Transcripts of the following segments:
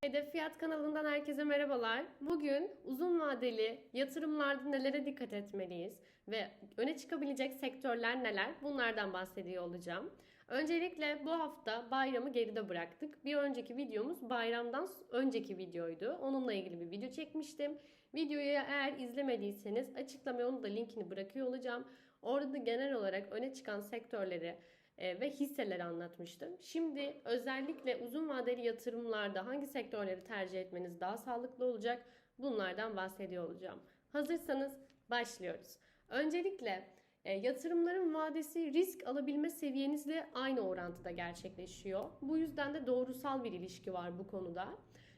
Hedef Fiyat kanalından herkese merhabalar. Bugün uzun vadeli yatırımlarda nelere dikkat etmeliyiz ve öne çıkabilecek sektörler neler bunlardan bahsediyor olacağım. Öncelikle bu hafta bayramı geride bıraktık. Bir önceki videomuz bayramdan önceki videoydu. Onunla ilgili bir video çekmiştim. Videoyu eğer izlemediyseniz açıklamaya onun da linkini bırakıyor olacağım. Orada da genel olarak öne çıkan sektörleri e, ve hisseleri anlatmıştım. Şimdi özellikle uzun vadeli yatırımlarda hangi sektörleri tercih etmeniz daha sağlıklı olacak bunlardan bahsediyor olacağım. Hazırsanız başlıyoruz. Öncelikle e, yatırımların vadesi risk alabilme seviyenizle aynı orantıda gerçekleşiyor. Bu yüzden de doğrusal bir ilişki var bu konuda.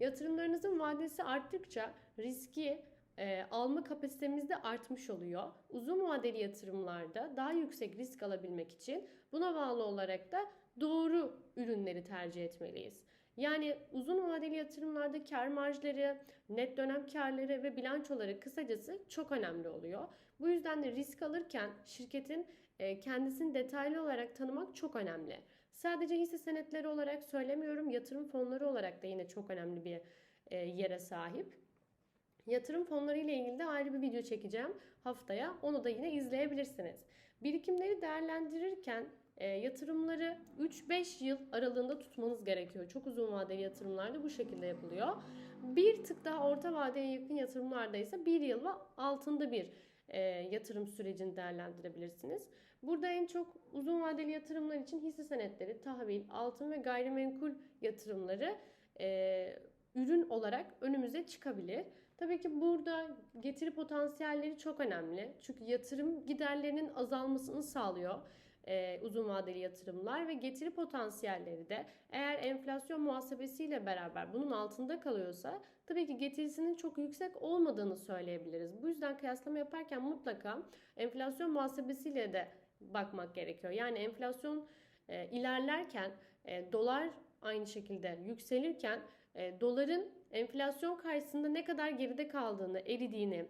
Yatırımlarınızın vadesi arttıkça riski e, alma kapasitemiz de artmış oluyor. Uzun vadeli yatırımlarda daha yüksek risk alabilmek için buna bağlı olarak da doğru ürünleri tercih etmeliyiz. Yani uzun vadeli yatırımlarda kar marjları, net dönem karları ve bilançoları kısacası çok önemli oluyor. Bu yüzden de risk alırken şirketin e, kendisini detaylı olarak tanımak çok önemli. Sadece hisse senetleri olarak söylemiyorum, yatırım fonları olarak da yine çok önemli bir e, yere sahip. Yatırım fonları ile ilgili de ayrı bir video çekeceğim haftaya. Onu da yine izleyebilirsiniz. Birikimleri değerlendirirken e, yatırımları 3-5 yıl aralığında tutmanız gerekiyor. Çok uzun vadeli yatırımlarda bu şekilde yapılıyor. Bir tık daha orta vadeye yakın yatırımlarda ise 1 yıl ve altında bir e, yatırım sürecini değerlendirebilirsiniz. Burada en çok uzun vadeli yatırımlar için hisse senetleri, tahvil, altın ve gayrimenkul yatırımları e, ürün olarak önümüze çıkabilir. Tabii ki burada getiri potansiyelleri çok önemli. Çünkü yatırım giderlerinin azalmasını sağlıyor e, uzun vadeli yatırımlar ve getiri potansiyelleri de eğer enflasyon muhasebesiyle beraber bunun altında kalıyorsa tabii ki getirisinin çok yüksek olmadığını söyleyebiliriz. Bu yüzden kıyaslama yaparken mutlaka enflasyon muhasebesiyle de bakmak gerekiyor. Yani enflasyon e, ilerlerken e, dolar aynı şekilde yükselirken e, doların enflasyon karşısında ne kadar geride kaldığını, eridiğini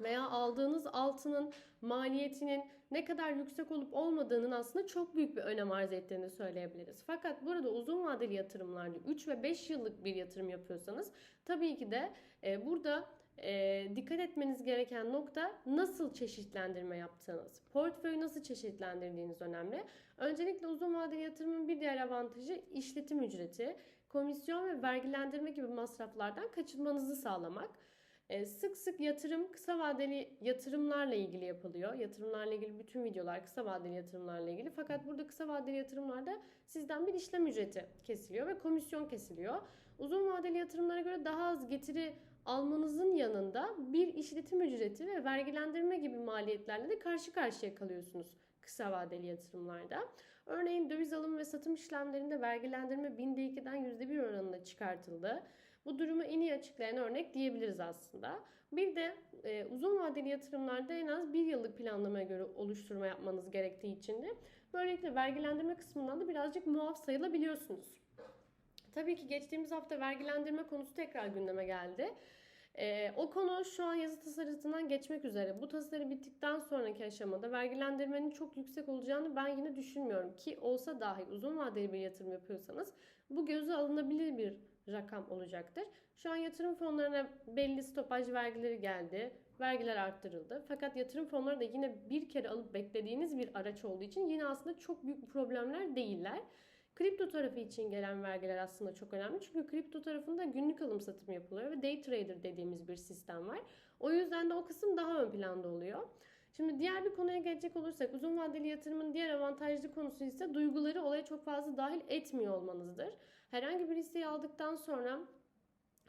veya aldığınız altının maliyetinin ne kadar yüksek olup olmadığının aslında çok büyük bir önem arz ettiğini söyleyebiliriz. Fakat burada uzun vadeli yatırımlarda 3 ve 5 yıllık bir yatırım yapıyorsanız tabii ki de e, burada e, dikkat etmeniz gereken nokta nasıl çeşitlendirme yaptığınız. Portföyü nasıl çeşitlendirdiğiniz önemli. Öncelikle uzun vadeli yatırımın bir diğer avantajı işletim ücreti, komisyon ve vergilendirme gibi masraflardan kaçınmanızı sağlamak. E, sık sık yatırım kısa vadeli yatırımlarla ilgili yapılıyor. Yatırımlarla ilgili bütün videolar kısa vadeli yatırımlarla ilgili. Fakat burada kısa vadeli yatırımlarda sizden bir işlem ücreti kesiliyor ve komisyon kesiliyor. Uzun vadeli yatırımlara göre daha az getiri almanızın yanında bir işletim ücreti ve vergilendirme gibi maliyetlerle de karşı karşıya kalıyorsunuz kısa vadeli yatırımlarda. Örneğin döviz alım ve satım işlemlerinde vergilendirme binde 2'den %1 oranında çıkartıldı. Bu durumu en iyi açıklayan örnek diyebiliriz aslında. Bir de e, uzun vadeli yatırımlarda en az bir yıllık planlamaya göre oluşturma yapmanız gerektiği için de böylelikle vergilendirme kısmından da birazcık muaf sayılabiliyorsunuz. Tabii ki geçtiğimiz hafta vergilendirme konusu tekrar gündeme geldi. Ee, o konu şu an yazı tasarısından geçmek üzere. Bu tasarı bittikten sonraki aşamada vergilendirmenin çok yüksek olacağını ben yine düşünmüyorum. Ki olsa dahi uzun vadeli bir yatırım yapıyorsanız bu göze alınabilir bir rakam olacaktır. Şu an yatırım fonlarına belli stopaj vergileri geldi. Vergiler arttırıldı. Fakat yatırım fonları da yine bir kere alıp beklediğiniz bir araç olduğu için yine aslında çok büyük problemler değiller. Kripto tarafı için gelen vergiler aslında çok önemli. Çünkü kripto tarafında günlük alım satım yapılıyor ve day trader dediğimiz bir sistem var. O yüzden de o kısım daha ön planda oluyor. Şimdi diğer bir konuya gelecek olursak uzun vadeli yatırımın diğer avantajlı konusu ise duyguları olaya çok fazla dahil etmiyor olmanızdır. Herhangi bir hisseyi aldıktan sonra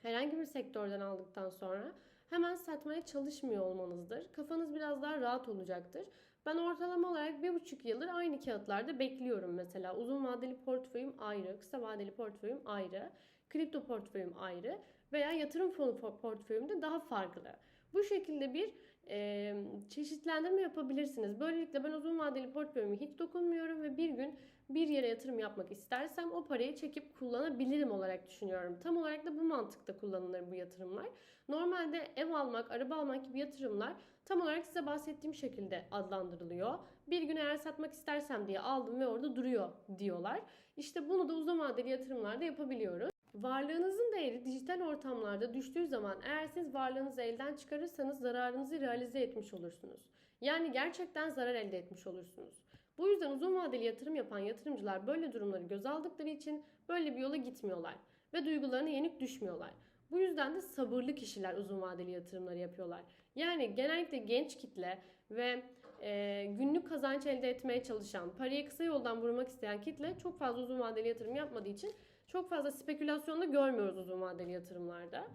herhangi bir sektörden aldıktan sonra hemen satmaya çalışmıyor olmanızdır. Kafanız biraz daha rahat olacaktır. Ben ortalama olarak bir buçuk yıldır aynı kağıtlarda bekliyorum mesela. Uzun vadeli portföyüm ayrı, kısa vadeli portföyüm ayrı, kripto portföyüm ayrı veya yatırım fonu portföyüm de daha farklı. Bu şekilde bir e, çeşitlendirme yapabilirsiniz. Böylelikle ben uzun vadeli portföyümü hiç dokunmuyorum ve bir gün bir yere yatırım yapmak istersem o parayı çekip kullanabilirim olarak düşünüyorum. Tam olarak da bu mantıkta kullanılır bu yatırımlar. Normalde ev almak, araba almak gibi yatırımlar tam olarak size bahsettiğim şekilde adlandırılıyor. bir gün eğer satmak istersem diye aldım ve orada duruyor diyorlar. İşte bunu da uzun vadeli yatırımlarda yapabiliyoruz. Varlığınızın değeri dijital ortamlarda düştüğü zaman eğer siz varlığınızı elden çıkarırsanız zararınızı realize etmiş olursunuz. Yani gerçekten zarar elde etmiş olursunuz. Bu yüzden uzun vadeli yatırım yapan yatırımcılar böyle durumları göz aldıkları için böyle bir yola gitmiyorlar ve duygularına yenik düşmüyorlar. Bu yüzden de sabırlı kişiler uzun vadeli yatırımları yapıyorlar. Yani genellikle genç kitle ve e, günlük kazanç elde etmeye çalışan, parayı kısa yoldan vurmak isteyen kitle çok fazla uzun vadeli yatırım yapmadığı için çok fazla spekülasyonda görmüyoruz uzun vadeli yatırımlarda.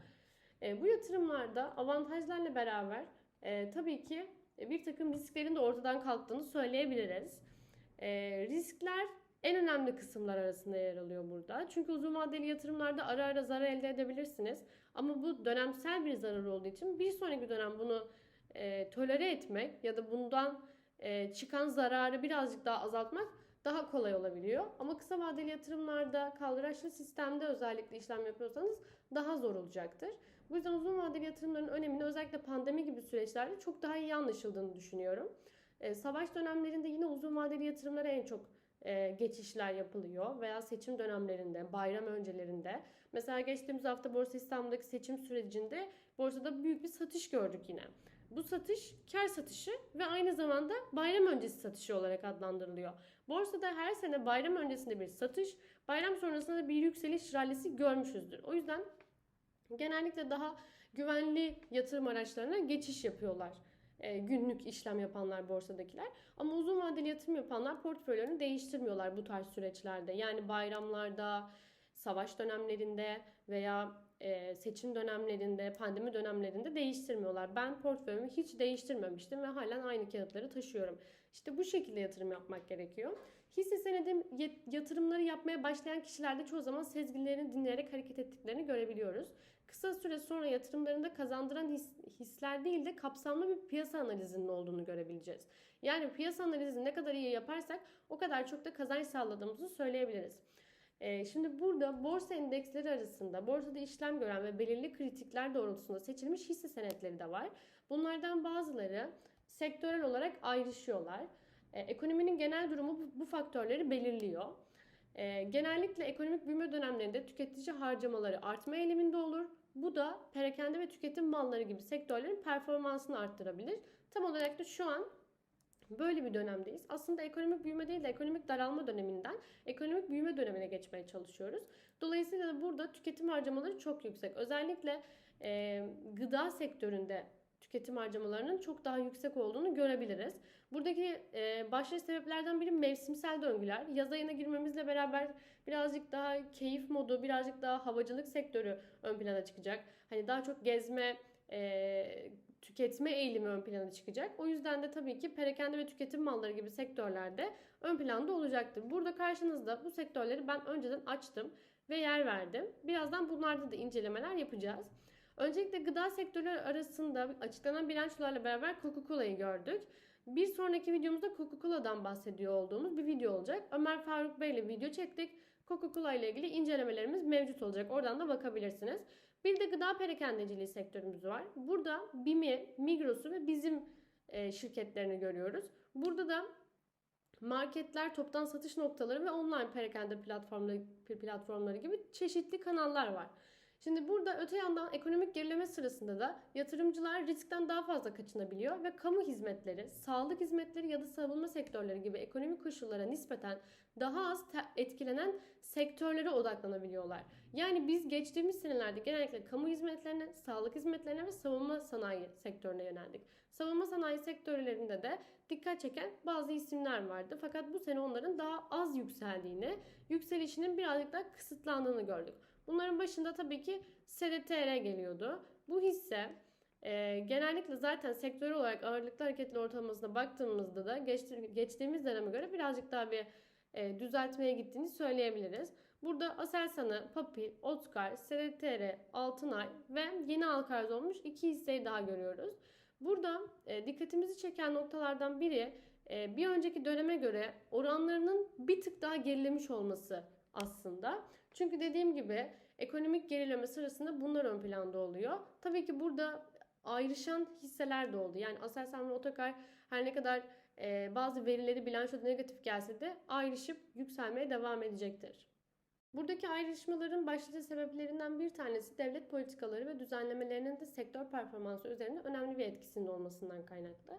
E, bu yatırımlarda avantajlarla beraber e, tabii ki bir takım risklerin de ortadan kalktığını söyleyebiliriz. E, riskler en önemli kısımlar arasında yer alıyor burada. Çünkü uzun vadeli yatırımlarda ara ara zarar elde edebilirsiniz. Ama bu dönemsel bir zarar olduğu için bir sonraki dönem bunu e, tolere etmek ya da bundan e, çıkan zararı birazcık daha azaltmak daha kolay olabiliyor. Ama kısa vadeli yatırımlarda kaldıraçlı sistemde özellikle işlem yapıyorsanız daha zor olacaktır. Bu yüzden uzun vadeli yatırımların önemini özellikle pandemi gibi süreçlerde çok daha iyi anlaşıldığını düşünüyorum. E, savaş dönemlerinde yine uzun vadeli yatırımlara en çok e, geçişler yapılıyor veya seçim dönemlerinde, bayram öncelerinde. Mesela geçtiğimiz hafta Borsa İstanbul'daki seçim sürecinde borsada büyük bir satış gördük yine. Bu satış kar satışı ve aynı zamanda bayram öncesi satışı olarak adlandırılıyor. Borsada her sene bayram öncesinde bir satış, bayram sonrasında da bir yükseliş rallisi görmüşüzdür. O yüzden genellikle daha güvenli yatırım araçlarına geçiş yapıyorlar. E, günlük işlem yapanlar borsadakiler. Ama uzun vadeli yatırım yapanlar portföylerini değiştirmiyorlar bu tarz süreçlerde. Yani bayramlarda, savaş dönemlerinde veya e, seçim dönemlerinde, pandemi dönemlerinde değiştirmiyorlar. Ben portföyümü hiç değiştirmemiştim ve halen aynı kağıtları taşıyorum. İşte bu şekilde yatırım yapmak gerekiyor. Hisse senedi yatırımları yapmaya başlayan kişilerde çoğu zaman sezgilerini dinleyerek hareket ettiklerini görebiliyoruz. Kısa süre sonra yatırımlarında kazandıran his, hisler değil de kapsamlı bir piyasa analizinin olduğunu görebileceğiz. Yani piyasa analizini ne kadar iyi yaparsak o kadar çok da kazanç sağladığımızı söyleyebiliriz. Ee, şimdi burada borsa endeksleri arasında borsada işlem gören ve belirli kritikler doğrultusunda seçilmiş hisse senetleri de var. Bunlardan bazıları sektörel olarak ayrışıyorlar. Ee, ekonominin genel durumu bu, faktörleri belirliyor. Ee, genellikle ekonomik büyüme dönemlerinde tüketici harcamaları artma eğiliminde olur. Bu da perakende ve tüketim malları gibi sektörlerin performansını arttırabilir. Tam olarak da şu an Böyle bir dönemdeyiz. Aslında ekonomik büyüme değil de ekonomik daralma döneminden ekonomik büyüme dönemine geçmeye çalışıyoruz. Dolayısıyla da burada tüketim harcamaları çok yüksek. Özellikle e, gıda sektöründe tüketim harcamalarının çok daha yüksek olduğunu görebiliriz. Buradaki e, başlıca sebeplerden biri mevsimsel döngüler. Yaz ayına girmemizle beraber birazcık daha keyif modu, birazcık daha havacılık sektörü ön plana çıkacak. Hani daha çok gezme, e, tüketme eğilimi ön plana çıkacak. O yüzden de tabii ki perakende ve tüketim malları gibi sektörlerde ön planda olacaktır. Burada karşınızda bu sektörleri ben önceden açtım ve yer verdim. Birazdan bunlarda da incelemeler yapacağız. Öncelikle gıda sektörü arasında açıklanan bilançolarla beraber Coca-Cola'yı gördük. Bir sonraki videomuzda Coca-Cola'dan bahsediyor olduğumuz bir video olacak. Ömer Faruk Bey ile video çektik. Coca-Cola ile ilgili incelemelerimiz mevcut olacak. Oradan da bakabilirsiniz. Bir de gıda perakendeciliği sektörümüz var. Burada BİM'i, Migros'u ve bizim e, şirketlerini görüyoruz. Burada da marketler, toptan satış noktaları ve online perakende platformları, platformları gibi çeşitli kanallar var. Şimdi burada öte yandan ekonomik gerileme sırasında da yatırımcılar riskten daha fazla kaçınabiliyor ve kamu hizmetleri, sağlık hizmetleri ya da savunma sektörleri gibi ekonomik koşullara nispeten daha az etkilenen sektörlere odaklanabiliyorlar. Yani biz geçtiğimiz senelerde genellikle kamu hizmetlerine, sağlık hizmetlerine ve savunma sanayi sektörüne yöneldik. Savunma sanayi sektörlerinde de dikkat çeken bazı isimler vardı. Fakat bu sene onların daha az yükseldiğini, yükselişinin birazcık daha kısıtlandığını gördük. Bunların başında tabii ki SDTR geliyordu. Bu hisse e, genellikle zaten sektör olarak ağırlıklı hareketli ortalamasına baktığımızda da geçti, geçtiğimiz döneme göre birazcık daha bir e, düzeltmeye gittiğini söyleyebiliriz. Burada Aselsan'ı, Papi, Otkar, SDTR, Altınay ve yeni halka arz olmuş iki hisseyi daha görüyoruz. Burada e, dikkatimizi çeken noktalardan biri e, bir önceki döneme göre oranlarının bir tık daha gerilemiş olması aslında. Çünkü dediğim gibi ekonomik gerileme sırasında bunlar ön planda oluyor. Tabii ki burada ayrışan hisseler de oldu. Yani Aselsan ve Otokar her ne kadar e, bazı verileri bilançoda negatif gelse de ayrışıp yükselmeye devam edecektir. Buradaki ayrışmaların başlıca sebeplerinden bir tanesi devlet politikaları ve düzenlemelerinin de sektör performansı üzerinde önemli bir etkisinin olmasından kaynaklı.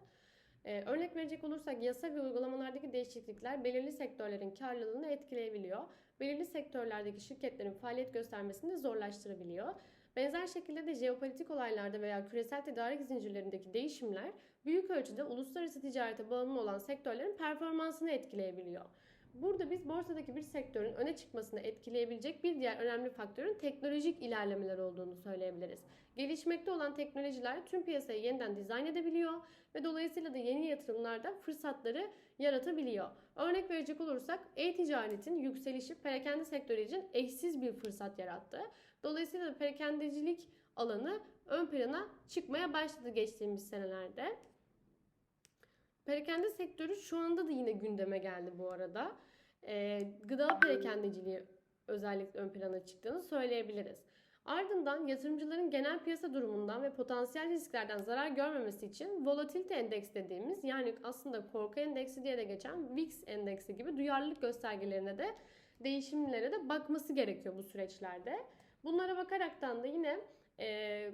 Ee, örnek verecek olursak yasa ve uygulamalardaki değişiklikler belirli sektörlerin karlılığını etkileyebiliyor. Belirli sektörlerdeki şirketlerin faaliyet göstermesini de zorlaştırabiliyor. Benzer şekilde de jeopolitik olaylarda veya küresel tedarik zincirlerindeki değişimler büyük ölçüde uluslararası ticarete bağımlı olan sektörlerin performansını etkileyebiliyor. Burada biz borsadaki bir sektörün öne çıkmasını etkileyebilecek bir diğer önemli faktörün teknolojik ilerlemeler olduğunu söyleyebiliriz. Gelişmekte olan teknolojiler tüm piyasayı yeniden dizayn edebiliyor ve dolayısıyla da yeni yatırımlarda fırsatları yaratabiliyor. Örnek verecek olursak e-ticaretin yükselişi perakende sektörü için eşsiz bir fırsat yarattı. Dolayısıyla da perakendecilik alanı ön plana çıkmaya başladı geçtiğimiz senelerde. Perakende sektörü şu anda da yine gündeme geldi bu arada. Ee, gıda perakendeciliği özellikle ön plana çıktığını söyleyebiliriz. Ardından yatırımcıların genel piyasa durumundan ve potansiyel risklerden zarar görmemesi için volatilite endeks dediğimiz yani aslında korku endeksi diye de geçen VIX endeksi gibi duyarlılık göstergelerine de değişimlere de bakması gerekiyor bu süreçlerde. Bunlara bakaraktan da yine e,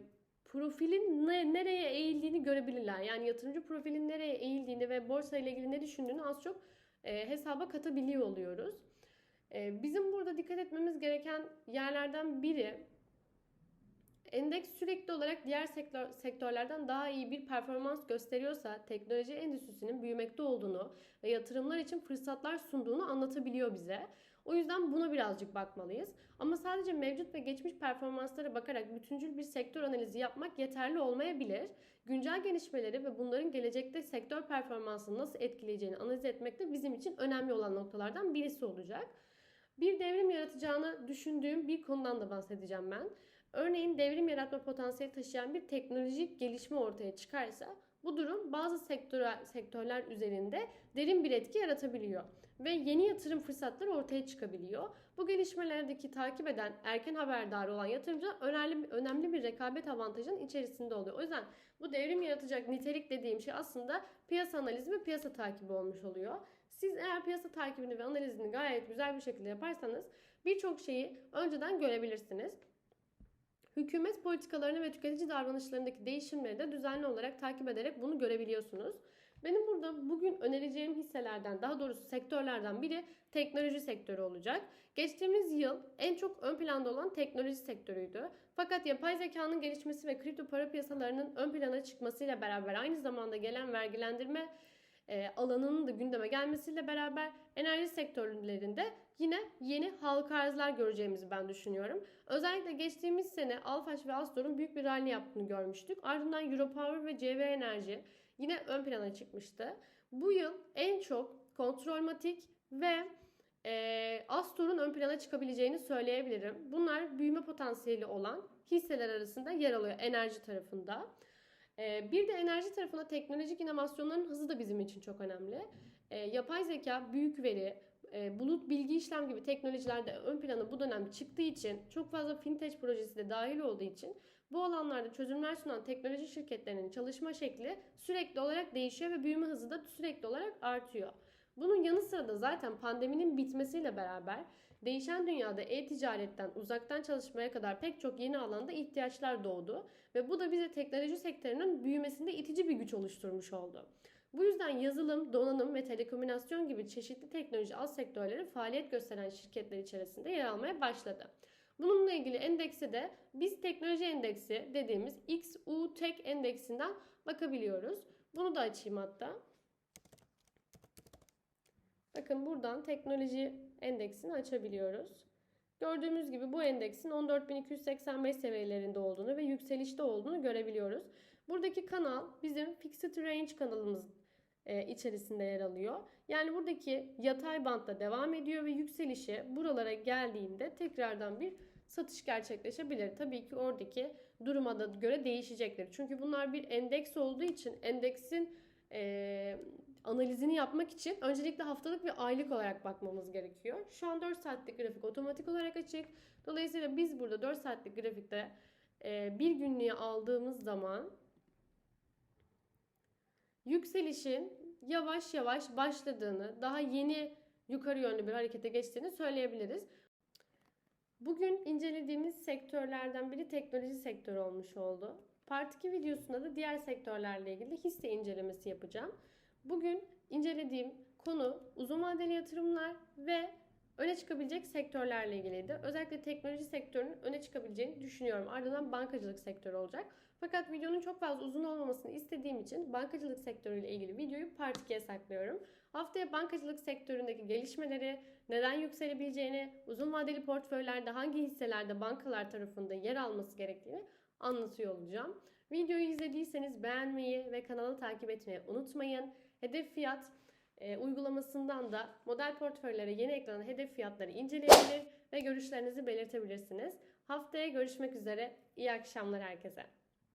profilin ne, nereye eğildiğini görebilirler. Yani yatırımcı profilin nereye eğildiğini ve borsa ile ilgili ne düşündüğünü az çok e, hesaba katabiliyor oluyoruz. E, bizim burada dikkat etmemiz gereken yerlerden biri endeks sürekli olarak diğer sektör, sektörlerden daha iyi bir performans gösteriyorsa teknoloji endüstrisinin büyümekte olduğunu ve yatırımlar için fırsatlar sunduğunu anlatabiliyor bize. O yüzden buna birazcık bakmalıyız. Ama sadece mevcut ve geçmiş performanslara bakarak bütüncül bir sektör analizi yapmak yeterli olmayabilir. Güncel gelişmeleri ve bunların gelecekte sektör performansını nasıl etkileyeceğini analiz etmek de bizim için önemli olan noktalardan birisi olacak. Bir devrim yaratacağını düşündüğüm bir konudan da bahsedeceğim ben. Örneğin devrim yaratma potansiyeli taşıyan bir teknolojik gelişme ortaya çıkarsa bu durum bazı sektör, sektörler üzerinde derin bir etki yaratabiliyor ve yeni yatırım fırsatları ortaya çıkabiliyor. Bu gelişmelerdeki takip eden, erken haberdar olan yatırımcılar önemli, önemli bir rekabet avantajının içerisinde oluyor. O yüzden bu devrim yaratacak nitelik dediğim şey aslında piyasa analizi ve piyasa takibi olmuş oluyor. Siz eğer piyasa takibini ve analizini gayet güzel bir şekilde yaparsanız birçok şeyi önceden görebilirsiniz. Hükümet politikalarını ve tüketici davranışlarındaki değişimleri de düzenli olarak takip ederek bunu görebiliyorsunuz. Benim burada bugün önereceğim hisselerden, daha doğrusu sektörlerden biri teknoloji sektörü olacak. Geçtiğimiz yıl en çok ön planda olan teknoloji sektörüydü. Fakat yapay zekanın gelişmesi ve kripto para piyasalarının ön plana çıkmasıyla beraber aynı zamanda gelen vergilendirme e, alanının da gündeme gelmesiyle beraber enerji sektörlerinde yine yeni halka arzlar göreceğimizi ben düşünüyorum. Özellikle geçtiğimiz sene Alfaş ve Astor'un büyük bir rally yaptığını görmüştük. Ardından Europower ve CV Enerji yine ön plana çıkmıştı. Bu yıl en çok Kontrolmatik ve e, Astor'un ön plana çıkabileceğini söyleyebilirim. Bunlar büyüme potansiyeli olan hisseler arasında yer alıyor enerji tarafında. E, bir de enerji tarafında teknolojik inovasyonların hızı da bizim için çok önemli. E, yapay zeka, büyük veri, e, bulut bilgi işlem gibi teknolojilerde ön plana bu dönem çıktığı için çok fazla fintech projesi de dahil olduğu için bu alanlarda çözümler sunan teknoloji şirketlerinin çalışma şekli sürekli olarak değişiyor ve büyüme hızı da sürekli olarak artıyor. Bunun yanı sıra da zaten pandeminin bitmesiyle beraber değişen dünyada e-ticaretten uzaktan çalışmaya kadar pek çok yeni alanda ihtiyaçlar doğdu ve bu da bize teknoloji sektörünün büyümesinde itici bir güç oluşturmuş oldu. Bu yüzden yazılım, donanım ve telekomünikasyon gibi çeşitli teknoloji alt sektörleri faaliyet gösteren şirketler içerisinde yer almaya başladı. Bununla ilgili endekse de biz teknoloji endeksi dediğimiz XU Tech endeksinden bakabiliyoruz. Bunu da açayım hatta. Bakın buradan teknoloji endeksini açabiliyoruz. Gördüğümüz gibi bu endeksin 14.285 seviyelerinde olduğunu ve yükselişte olduğunu görebiliyoruz. Buradaki kanal bizim Fixed Range kanalımız e, içerisinde yer alıyor. Yani buradaki yatay bantta devam ediyor ve yükselişi buralara geldiğinde tekrardan bir satış gerçekleşebilir. Tabii ki oradaki duruma da göre değişecektir. Çünkü bunlar bir endeks olduğu için endeksin e, analizini yapmak için öncelikle haftalık ve aylık olarak bakmamız gerekiyor. Şu an 4 saatlik grafik otomatik olarak açık. Dolayısıyla biz burada 4 saatlik grafikte e, bir günlüğe aldığımız zaman yükselişin yavaş yavaş başladığını, daha yeni yukarı yönlü bir harekete geçtiğini söyleyebiliriz. Bugün incelediğimiz sektörlerden biri teknoloji sektörü olmuş oldu. Part 2 videosunda da diğer sektörlerle ilgili hisse incelemesi yapacağım. Bugün incelediğim konu uzun vadeli yatırımlar ve öne çıkabilecek sektörlerle ilgiliydi. Özellikle teknoloji sektörünün öne çıkabileceğini düşünüyorum. Ardından bankacılık sektörü olacak. Fakat videonun çok fazla uzun olmamasını istediğim için bankacılık sektörüyle ilgili videoyu part 2'ye saklıyorum. Haftaya bankacılık sektöründeki gelişmeleri, neden yükselebileceğini, uzun vadeli portföylerde hangi hisselerde bankalar tarafında yer alması gerektiğini anlatıyor olacağım. Videoyu izlediyseniz beğenmeyi ve kanalı takip etmeyi unutmayın. Hedef fiyat e, uygulamasından da model portföylere yeni eklenen hedef fiyatları inceleyebilir ve görüşlerinizi belirtebilirsiniz. Haftaya görüşmek üzere. İyi akşamlar herkese.